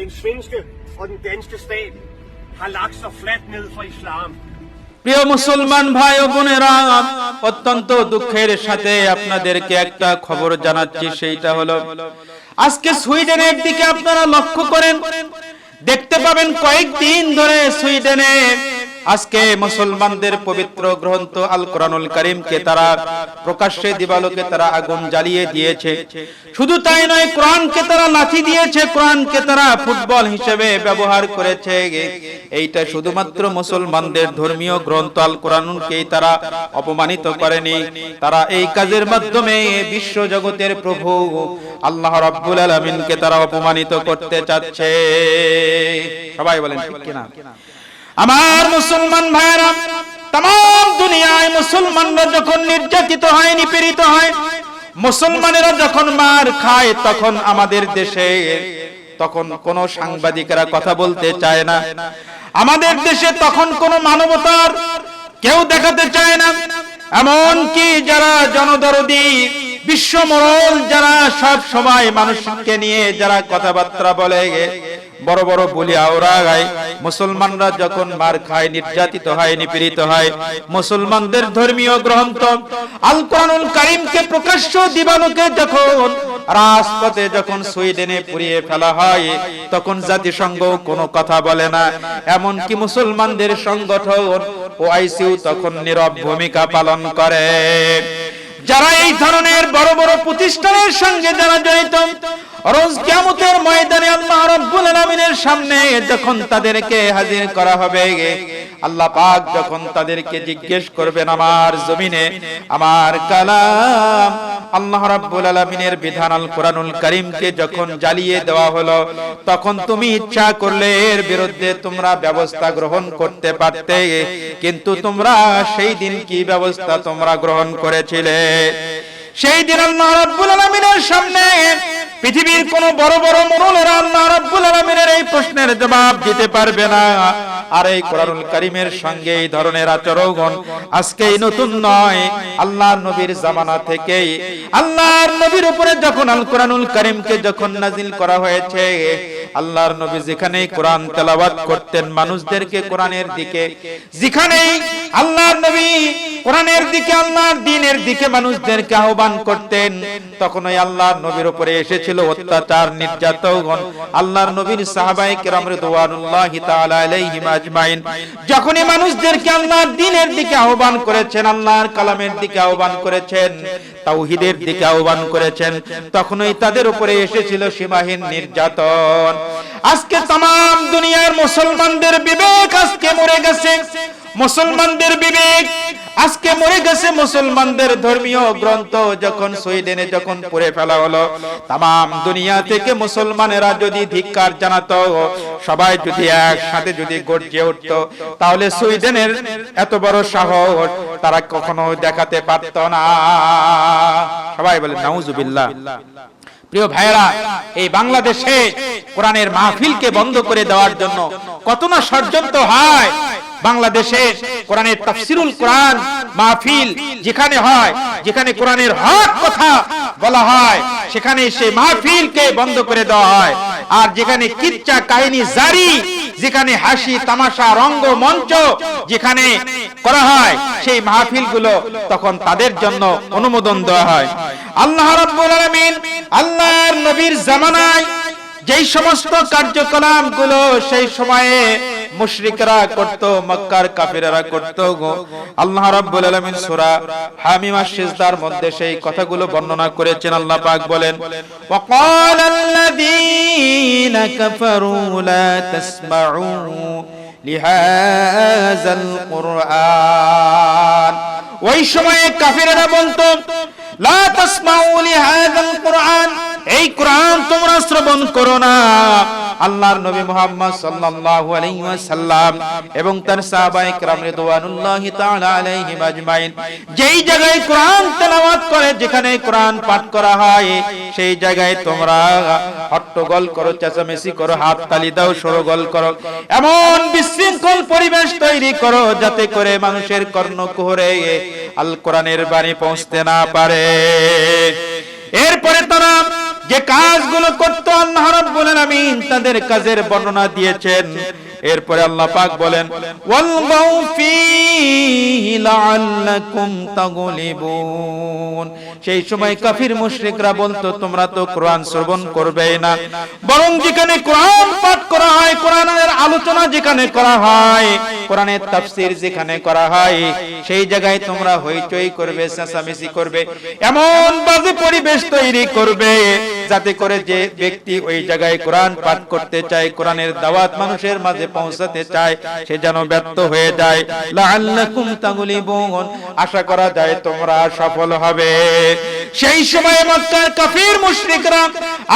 Den svenske og den danske stat har lagt sig fladt ned for islam. প্রিয় মুসলমান ভাই ও বোনেরা, অত্যন্ত দুঃখের সাথে আপনাদেরকে একটা খবর জানাচ্ছি, সেইটা হলো, আজকে সুইডেনের দিকে আপনারা লক্ষ্য করেন, দেখতে পাবেন কয়েকদিন ধরে সুইডেনে আজকে মুসলমানদের পবিত্র গ্রন্থ আল কোরআনুল করিমকে তারা প্রকাশ্যে দিবালোকে তারা আগুন জ্বালিয়ে দিয়েছে। শুধু তাই নয়, কোরআনকে তারা লাথি দিয়েছে, কোরআনকে তারা ফুটবল হিসেবে ব্যবহার করেছে। এইটা শুধুমাত্র মুসলমানদের ধর্মীয় গ্রন্থ আল কোরআনকেই তারা অপমানিত করেনি। তারা এই কাজের মাধ্যমে বিশ্ব জগতের প্রভু আল্লাহ রাব্বুল আলামিনকে তারা অপমানিত করতে চাচ্ছে। সবাই বলেন, ঠিক কিনা? আমার মুসলমান ভাইরা তাম দুনিয়ায় মুসলমানরা যখন নির্যাতিত হয়, নিপীড়িত হয়, মুসলমানেরা যখন মার খায়, তখন আমাদের দেশে তখন কোন সাংবাদিকেরা কথা বলতে চায় না। আমাদের দেশে তখন কোন মানবতার কেউ দেখাতে চায় না। এমন কি যারা জনদরদি, বিশ্ব মরল যারা সব সময় মানুষকে নিয়ে যারা কথাবার্তা বলে বড় বড় বলি আওরা গায়। মুসলমানরা যখন মার খায়, নির্যাতিত হয়, নিপীড়িত হয়, মুসলমানদের ধর্মীয় গ্রন্থ আল কোরআনুল কারীমকে প্রকাশ্য দিবালোকে যখন রাজপথে যখন সুইডেনে পুড়িয়ে ফেলা হয়, তখন জাতিসংঘ কোনো কথা বলে না। এমন কি মুসলমানদের সংগঠন ও আইসিউ তখন নীরব ভূমিকা পালন করে। যারা এই ধরনের বড় বড় প্রতিষ্ঠানের সঙ্গে যারা জড়িত, রোজ কিয়ামতের ময়দানে আল্লাহ রাব্বুল আলামিনের সামনে যখন তাদেরকে হাজির করা হবে আল্লাহ পাক যখন তাদেরকে জিজ্ঞেস করবেন আমার জমিনে, আমার কালাম, আল্লাহ রাব্বুল আলামিনের বিধান আল কোরআনুল কারীমকে যখন জ্বালিয়ে দেওয়া হলো, তখন তুমি ইচ্ছা করলে এর বিরুদ্ধে তোমরা ব্যবস্থা গ্রহণ করতে পারতে, কিন্তু তোমরা সেই দিন কি ব্যবস্থা তোমরা গ্রহণ করেছিলে? সেই দিন আল্লাহ রাব্বুল আলামিনের সামনে পৃথিবীর কোন বড় বড় মরুলেরা আল্লাহ রাব্বুল আলামিনের এই প্রশ্নের জবাব দিতে পারবে না। আর এই কোরআনুল কারীমের সঙ্গে এই ধরনের আচরণ আজকে নতুন নয়। আল্লাহর নবীর জামানা থেকেই আল্লাহর নবীর উপরে যখন আল কোরআনুল কারীমকে যখন নাজিল করা হয়েছে আল্লাহর নবী যেখানেই কোরআন তেলাওয়াত করতেন, মানুষদেরকে কোরআনের দিকে, যেখানেই আল্লাহর নবী কোরআনের দিকে, আল্লাহর দ্বীনের দিকে মানুষদেরকে আহ্বান করতেন তখন ওই আল্লাহর নবীর উপরে এসেছিল অত্যাচার, নির্যাতন। আল্লাহর নবীর সাহাবায়ে কেরাম রিদওয়ানুল্লাহি তাআলা আলাইহিম আজমাইন। যখনই মানুষদেরকে আল্লাহর দ্বীনের দিকে আহ্বান করেছেন, আল্লাহর কালামের দিকে আহ্বান করেছেন তাওহীদের দিকে আহ্বান করেছেন। তখনই তাদের উপরে এসেছিল সীমাহীন নির্যাতন। আজকে তাম দুনিয়ার মুসলমানদের বিবেক আজকে মরে গেছে। মুসলমানদের বিবেক আজকে মরে গেছে মুসলমানদের ধর্মীয় গ্রন্থ যখন সুইডেনে যখন পড়ে ফেলা হলো। তাম দুনিয়া থেকে মুসলমানেরা যদি ধিক্কার জানাতো, সবাই যদি একসাথে যদি গর্জে উঠতো, তাহলে সুইডেনের এত বড় সাহস তারা কখনো দেখাতে পারত না। সবাই বলে নাউজুবিল্লাহ। প্রিয় ভাইয়েরা, এই বাংলাদেশে কোরআনের মাহফিলকে বন্ধ করে দেওয়ার জন্য কত না ষড়যন্ত্র হয়। বাংলাদেশে কোরআনের তাফসিরুল কোরআন মাহফিল যেখানে হয়, যেখানে কোরআনের হক কথা বলা হয় সেখানে সেই মাহফিলকে বন্ধ করে দেওয়া হয়। আর যেখানে কিচ্ছা কাহিনী জারি, যেখানে হাসি, তামাশা, রঙ্গ, মঞ্চ যেখানে করা হয়, সেই মাহফিলগুলো তখন তাদের জন্য অনুমোদন দেওয়া হয়। আল্লাহ আল্লাহর নবীর জামানায় যেই সমস্ত কার্যকলাপগুলো সেই সময়ে মুশরিকরা করত, মক্কার কাফিররা করত আল্লাহ রাব্বুল আলামিন সূরা হামিমা সিজদার মধ্যে সেই কথাগুলো বর্ণনা করেছেন, আল্লাহ পাক বলেন কাফারু লা তাসমাউ লিহাযাল কুরআন। ওই সময়ে কাফিররা বলতো, লা তাসমাউ লিহাযাল কুরআন। এই কোরআন তোমরা শ্রবণ করো না আল্লাহর নবী মুহাম্মদ সাল্লাল্লাহু আলাইহি ওয়াসাল্লাম এবং তার সাহাবায়ে کرام রিদওয়ানুল্লাহি তাআলা আলাইহিম আজমাইন যেই জায়গায় কোরআন তেলাওয়াত করে যেখানে কোরআন পাঠ করা হয় সেই জায়গায় তোমরা হট্টগোল করো চেঁচামেচি করো হাত তালি দাও সরগোল করো এমন বিশৃঙ্খল পরিবেশ তৈরি করো যাতে করে মানুষের কর্ণকুহরে আল কোরআনের বাণী পৌঁছতে না পারে এরপরে তারা যে কাজগুলো করত আল্লাহ রাব্বুল আলামিন, তাদের কাজের বর্ণনা দিয়েছেন। এরপরে আল্লাহ পাক বলেন, ওয়ালগাউ ফীহি লাআল্লাকুম তাগলিবুন। সেই সময় কাফির মুশরিকরা বলতো, তোমরা তো কোরআন শ্রবণ করবে না। বরং যেখানে কোরআন পাঠ করা হয়, কোরআনের আলোচনা যেখানে করা হয়, কোরআনের তাফসীর যেখানে করা হয়, সেই জায়গায় তোমরা হইচই করবে, চেঁচামেচি করবে, এমন বাজে পরিবেশ তৈরি করবে, যাতে করে যে ব্যক্তি ওই জায়গায় কোরআন পাঠ করতে চায়, কোরআনের দাওয়াত মানুষের মাঝে পৌঁছাতে চায়, সে যেন ব্যর্থ হয়ে যায়। আশা করা যায় তোমরা সফল হবে। সেই সময় মক্কার কাফির মুশরিকরা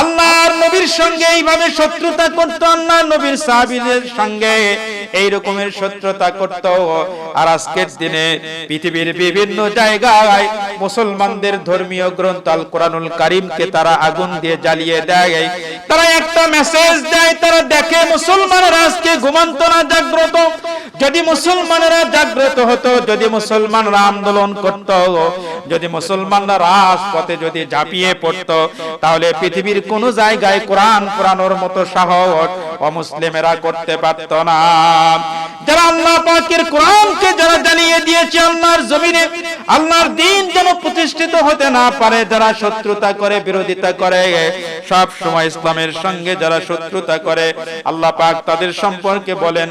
আল্লাহর নবীর সঙ্গে এইভাবে শত্রুতা করত, আল্লাহর নবীর সাহাবীদের সঙ্গে। এই রকমের শত্রুতা করত আর আজকের দিনে পৃথিবীর বিভিন্ন জায়গায় মুসলমানদের ধর্মীয় গ্রন্থ আল কোরআনুল কারিমকে তারা আগুন দিয়ে জ্বালিয়ে দেয়। তারা একটা মেসেজ দেয়, তারা দেখে মুসলমানরা আজকে ঘুমান্ত না, জাগ্রত। যদি মুসলমানেরা জাগ্রত হতো, যদি মুসলমানরা আন্দোলন করত, যদি মুসলমানরা রাজপথে যদি ঝাঁপিয়ে পড়ত, তাহলে পৃথিবীর কোন জায়গায় কোরআন কোরআনের মতো সাহস অমুসলিমেরা করতে পারত না। যারা আল্লাহ পাকের কোরআনকে যারা জানিয়ে দিয়েছে, আল্লাহর জমিনে আল্লাহর দিন যেন প্রতিষ্ঠিত হতে না পারে, যারা শত্রুতা করে, বিরোধিতা করে, সব সময় ইসলামের সঙ্গে যারা শত্রুতা করে, আল্লাহ পাক তাদের সম্পর্কে বলেন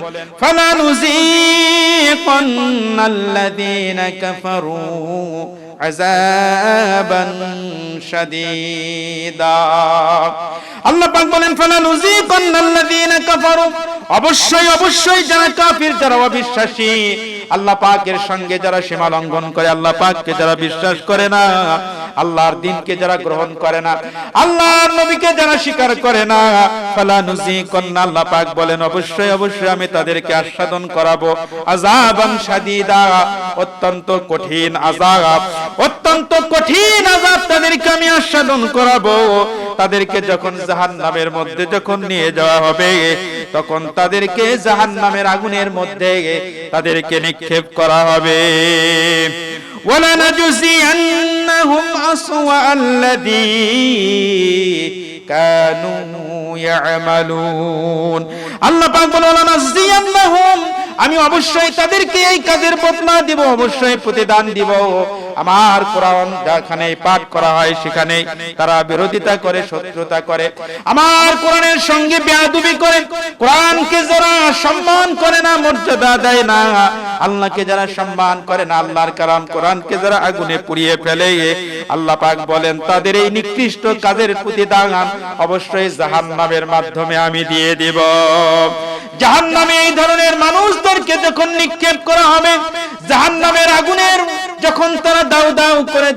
আল্লাহ পাক বলেন ফালানুযীকান্নাল্লাযীনা কাফারু অবশ্যই অবশ্যই যারা কাফির, যারা অবিশ্বাসী, আল্লাহ পাকের সঙ্গে যারা সীমা লঙ্ঘন করে, আল্লাহ পাককে যারা বিশ্বাস করে না, আল্লাহর দিনকে যারা গ্রহণ করে না, আল্লাহর নবীকে যারা স্বীকার করে না, ফালা নুজিকান্না, আল্লাহ পাক বলেন, অবশ্যই অবশ্যই আমি তাদেরকে আস্বাদন করাবো। আযাবান শাদীদা, অত্যন্ত কঠিন আযাব, অত্যন্ত কঠিন আযাব তাদেরকে আমি আস্বাদন করাবো তাদেরকে যখন জাহান্নামের মধ্যে যখন নিয়ে যাওয়া হবে তখন তাদেরকে জাহান্নামের আগুনের মধ্যে তাদেরকে নিক্ষেপ করা হবে ولنجزينهم أسوأ الذي كانوا يعملون আল্লাহ পাক বলেন ওয়ালানাজিয়ান্নাহুম আমি অবশ্যই তাদেরকে এই কাজের বদলা দিব অবশ্যই প্রতিদান দিব আমার কোরআন যেখানে পাঠ করা হয়, সেখানে তারা বিরোধিতা করে, শত্রুতা করে। আমার কোরআনের সঙ্গে বেয়াদবি করে, কোরআনকে যারা সম্মান করে না, মর্যাদা দেয় না, আল্লাহকে যারা সম্মান করে না, আল্লাহর কালাম কোরআনকে যারা আগুনে পুড়িয়ে ফেলে, আল্লাহ পাক বলেন, তাদের এই নিকৃষ্ট কাজের প্রতি প্রতিদান অবশ্যই জাহান্নামের মাধ্যমে আমি দিয়ে দিব। জাহান্নামে এই ধরনের মানুষদেরকে যখন নিক্ষেপ করা হবে জাহান্নামের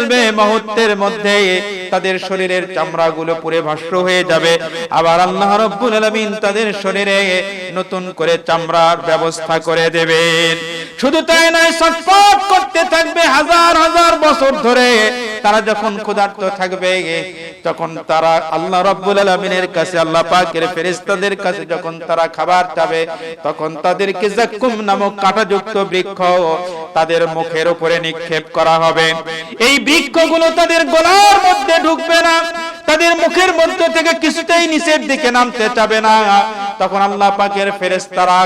চলবে মুহূর্তের মধ্যে, তাদের শরীরের চামড়াগুলো পুরে ভস্ম হয়ে যাবে। আবার আল্লাহ রাব্বুল আলামিন তাদের শরীরে নতুন করে চামড়ার ব্যবস্থা করে দেবেন। শুধু তাই নয়, ছটফট করতে থাকবে হাজার হাজার বছর ধরে। তারা যখন ক্ষুধার্ত থাকবে, তখন তারা আল্লাহ রাব্বুল আলামিনের কাছে, আল্লাহ পাকের ফেরেশতাদের কাছে যখন তারা খাবার চাবে, তখন তাদেরকে জাক্কুম নামক কাঁটাযুক্ত বৃক্ষ তাদের মুখের উপরে নিক্ষেপ করা হবে। এই বৃক্ষগুলো তাদের গলার মধ্যে ঢুকবে না, তাদের মুখের মধ্য থেকে কিছুতেই নিচের দিকে নামতে চাবে না। তখন আল্লাহ পাকের ফেরেশতারা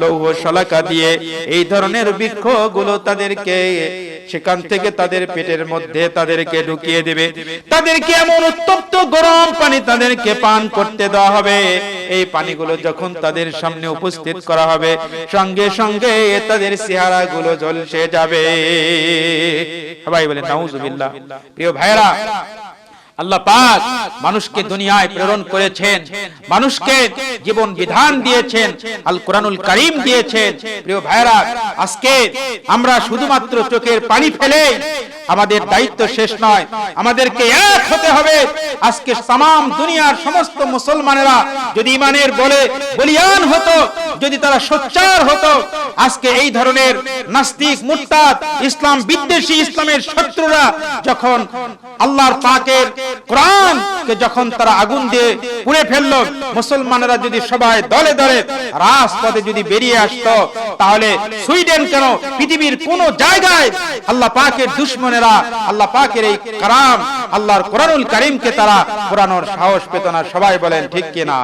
লৌহ শলাকা দিয়ে এই ধরনের বৃক্ষগুলো তাদেরকে সেখান থেকে তাদের পেটের মধ্যে তাদেরকে ঢুকিয়ে দেবে। তাদেরকে এমন উত্তপ্ত গরম পানি তাদেরকে পান করতে দেওয়া হবে। এই পানিগুলো যখন তাদের সামনে উপস্থিত করা হবে সঙ্গে সঙ্গে তাদের চেহারা গুলো জলসে যাবে। সবাই বলে নাউজুবিল্লাহ। প্রিয় ভাইরা আল্লাহ পাক মানুষকে দুনিয়ায় প্রেরণ করেছেন, মানুষকে জীবন বিধান দিয়েছেন আল কোরআনুল করিম দিয়েছেন। প্রিয় ভাইরা আজকে আমরা শুধুমাত্র চোখের পানি ফেলে আমাদের দায়িত্ব শেষ নয়। আমাদেরকে এক হতে হবে। আজকে তাম দুনিয়ার সমস্ত মুসলমানেরা যদি ইমানের বলে বলিয়ান হতো, যদি তারা সোচ্চার হতো, আজকে এই ধরনের নাস্তিক, মুরতাদ, ইসলাম বিদ্বেষী ইসলামের শত্রুরা যখন আল্লাহর পাকের কোরআন কে যখন তারা আগুন দিয়ে পুড়ে ফেলল, মুসলমানেরা যদি সবাই দলে দলে রাজপথে যদি বেরিয়ে আসতো, তাহলে সুইডেন কেন পৃথিবীর কোন জায়গায় আল্লাহ পাকের দুশ্মনেরা, আল্লাহ পাকের এই কারাম আল্লাহর কোরআনুল কারিমকে তারা পুরানোর সাহস পেত না, সবাই বলেন, ঠিক কিনা?